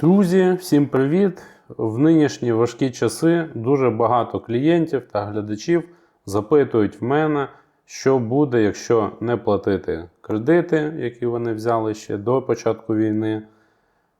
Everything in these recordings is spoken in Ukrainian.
Друзі, всім привіт! В нинішні важкі часи дуже багато клієнтів та глядачів запитують в мене, що буде, якщо не платити кредити, які вони взяли ще до початку війни,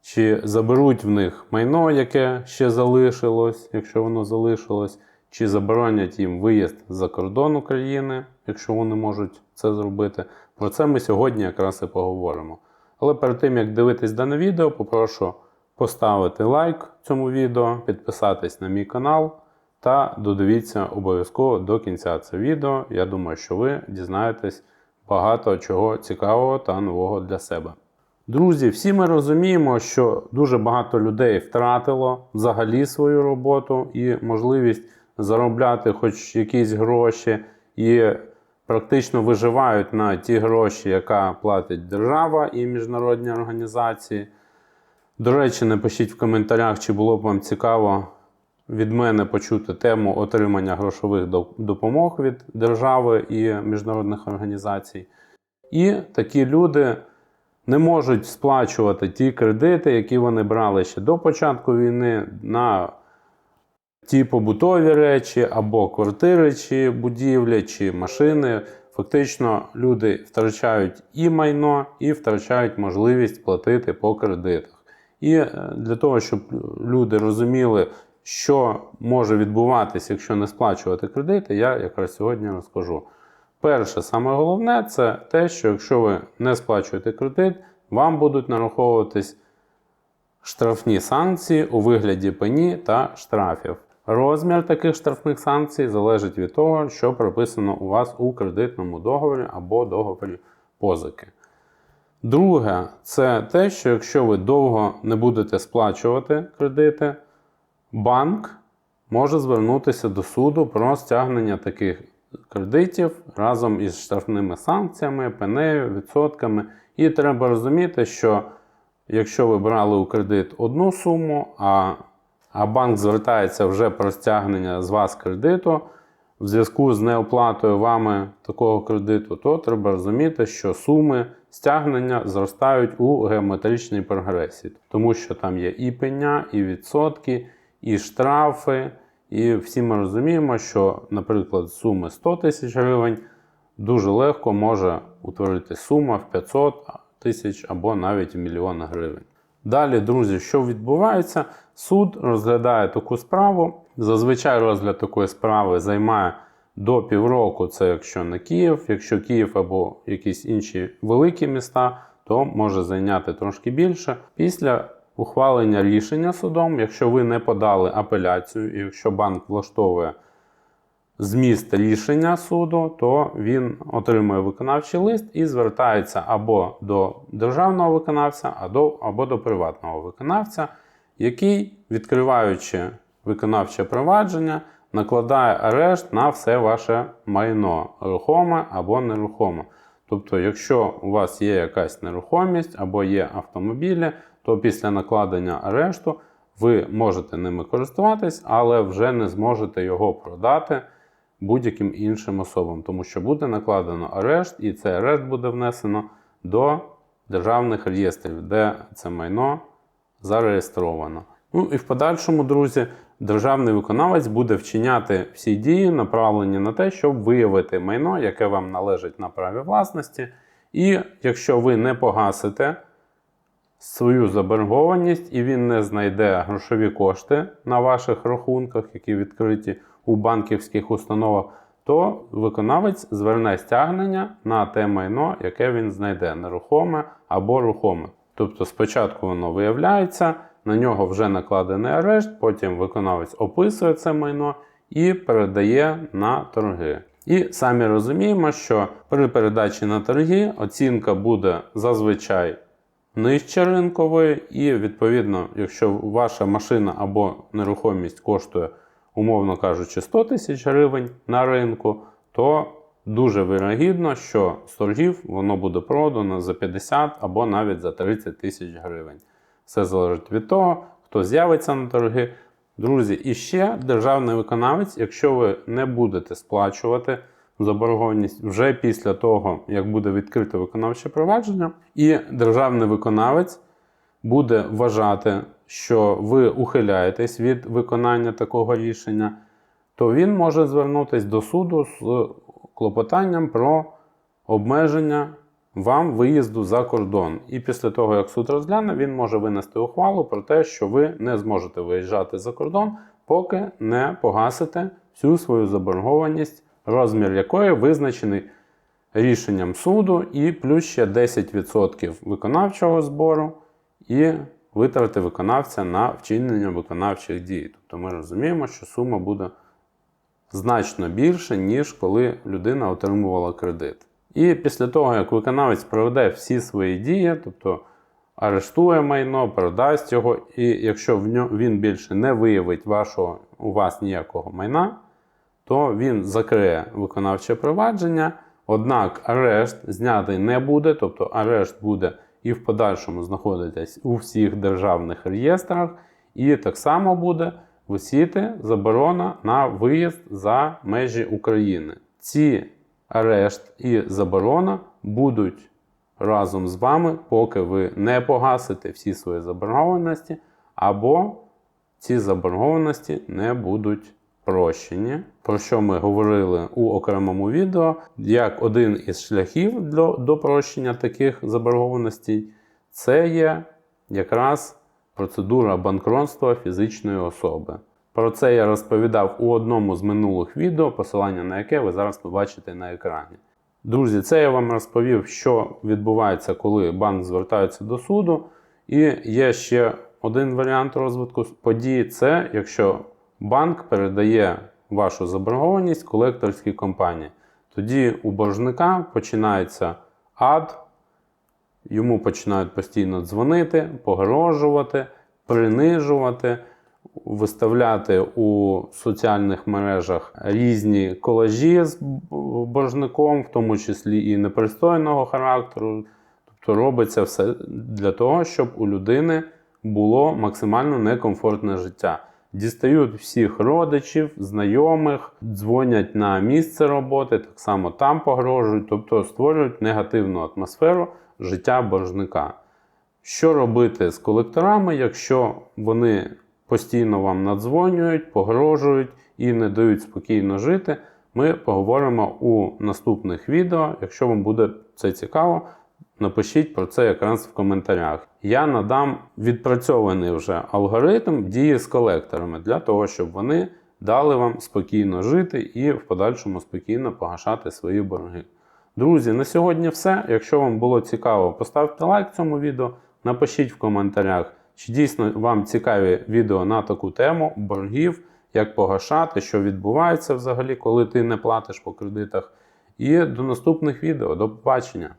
чи заберуть в них майно, яке ще залишилось, якщо воно залишилось, чи заборонять їм виїзд за кордон України, якщо вони можуть це зробити. Про це ми сьогодні якраз і поговоримо. Але перед тим як дивитись дане відео, попрошу поставити лайк цьому відео, підписатись на мій канал та додивіться обов'язково до кінця це відео. Я думаю, що ви дізнаєтесь багато чого цікавого та нового для себе. Друзі, всі ми розуміємо, що дуже багато людей втратило взагалі свою роботу і можливість заробляти хоч якісь гроші, і практично виживають на ті гроші, яка платить держава і міжнародні організації. До речі, напишіть в коментарях, чи було б вам цікаво від мене почути тему отримання грошових допомог від держави і міжнародних організацій. І такі люди не можуть сплачувати ті кредити, які вони брали ще до початку війни на ті побутові речі, або квартири, чи будівлі, чи машини. Фактично, люди втрачають і майно, і втрачають можливість платити по кредитах. І е, для того, щоб люди розуміли, що може відбуватися, якщо не сплачувати кредити, я якраз сьогодні розкажу. Перше, саме головне, це те, що якщо ви не сплачуєте кредит, вам будуть нараховуватись штрафні санкції у вигляді пені та штрафів. Розмір таких штрафних санкцій залежить від того, що прописано у вас у кредитному договорі або договорі позики. Друге, це те, що якщо ви довго не будете сплачувати кредити, банк може звернутися до суду про стягнення таких кредитів разом із штрафними санкціями, пенею, відсотками. І треба розуміти, що якщо ви брали у кредит одну суму, а, а банк звертається вже про стягнення з вас кредиту, в зв'язку з неоплатою вами такого кредиту, то треба розуміти, що суми стягнення зростають у геометричній прогресії, тому що там є і пеня, і відсотки, і штрафи. І всі ми розуміємо, що, наприклад, суми 100 тисяч гривень дуже легко може утворити сума в 500 тисяч або навіть в мільйон гривень. Далі, друзі, що відбувається? Суд розглядає таку справу. Зазвичай розгляд такої справи займає до півроку, це якщо не Київ, якщо Київ або якісь інші великі міста, то може зайняти трошки більше. Після ухвалення рішення судом, якщо ви не подали апеляцію, і якщо банк влаштовує зміст рішення суду, то він отримує виконавчий лист і звертається або до державного виконавця, або до приватного виконавця, який, відкриваючи виконавче провадження, накладає арешт на все ваше майно рухоме або нерухоме. Тобто, якщо у вас є якась нерухомість або є автомобілі, то після накладення арешту ви можете ними користуватись, але вже не зможете його продати будь-яким іншим особам, тому що буде накладено арешт, і цей арешт буде внесено до державних реєстрів, де це майно зареєстровано. Ну і в подальшому, друзі, державний виконавець буде вчиняти всі дії, направлені на те, щоб виявити майно, яке вам належить на праві власності. І якщо ви не погасите свою заборгованість і він не знайде грошові кошти на ваших рахунках, які відкриті у банківських установах, то виконавець зверне стягнення на те майно, яке він знайде нерухоме або рухоме. Тобто спочатку воно виявляється, на нього вже накладений арешт, потім виконавець описує це майно і передає на торги. І самі розуміємо, що при передачі на торги оцінка буде зазвичай нижче ринкової, і відповідно, якщо ваша машина або нерухомість коштує, умовно кажучи, 100 тисяч гривень на ринку, то дуже вирогідно, що з торгів воно буде продано за 50 або навіть за 30 тисяч гривень. Все залежить від того, хто з'явиться на торги. Друзі, і ще державний виконавець, якщо ви не будете сплачувати заборгованість вже після того, як буде відкрите виконавче провадження, і державний виконавець буде вважати що ви ухиляєтесь від виконання такого рішення, то він може звернутися до суду з клопотанням про обмеження вам виїзду за кордон. І після того, як суд розгляне, він може винести ухвалу про те, що ви не зможете виїжджати за кордон, поки не погасите всю свою заборгованість, розмір якої визначений рішенням суду, і плюс ще 10% виконавчого збору і витрати виконавця на вчинення виконавчих дій. Тобто ми розуміємо, що сума буде значно більше, ніж коли людина отримувала кредит. І після того, як виконавець проведе всі свої дії, тобто арештує майно, продасть його, і якщо він більше не виявить вашого, у вас ніякого майна, то він закриє виконавче провадження, однак арешт знятий не буде, тобто арешт буде і в подальшому знаходитись у всіх державних реєстрах, і так само буде висіти заборона на виїзд за межі України. Ці арешт і заборона будуть разом з вами, поки ви не погасите всі свої заборгованості, або ці заборгованості не будуть прощені, про що ми говорили у окремому відео, як один із шляхів для, до прощення таких заборгованостей, це є якраз процедура банкротства фізичної особи. Про це я розповідав у одному з минулих відео, посилання на яке ви зараз побачите на екрані. Друзі, це я вам розповів, що відбувається, коли банк звертається до суду. І є ще один варіант розвитку подій: це якщо банк передає вашу заборгованість колекторській компанії. Тоді у боржника починається ад, йому починають постійно дзвонити, погрожувати, принижувати, виставляти у соціальних мережах різні колажі з боржником, в тому числі і непристойного характеру. Тобто робиться все для того, щоб у людини було максимально некомфортне життя. Дістають всіх родичів, знайомих, дзвонять на місце роботи, так само там погрожують, тобто створюють негативну атмосферу життя боржника. Що робити з колекторами, якщо вони постійно вам надзвонюють, погрожують і не дають спокійно жити? Ми поговоримо у наступних відео. Якщо вам буде це цікаво, напишіть про це якраз в коментарях. Я надам відпрацьований вже алгоритм дії з колекторами для того, щоб вони дали вам спокійно жити і в подальшому спокійно погашати свої борги. Друзі, на сьогодні все. Якщо вам було цікаво, поставте лайк цьому відео, напишіть в коментарях, чи дійсно вам цікаві відео на таку тему боргів, як погашати, що відбувається взагалі, коли ти не платиш по кредитах. І до наступних відео. До побачення!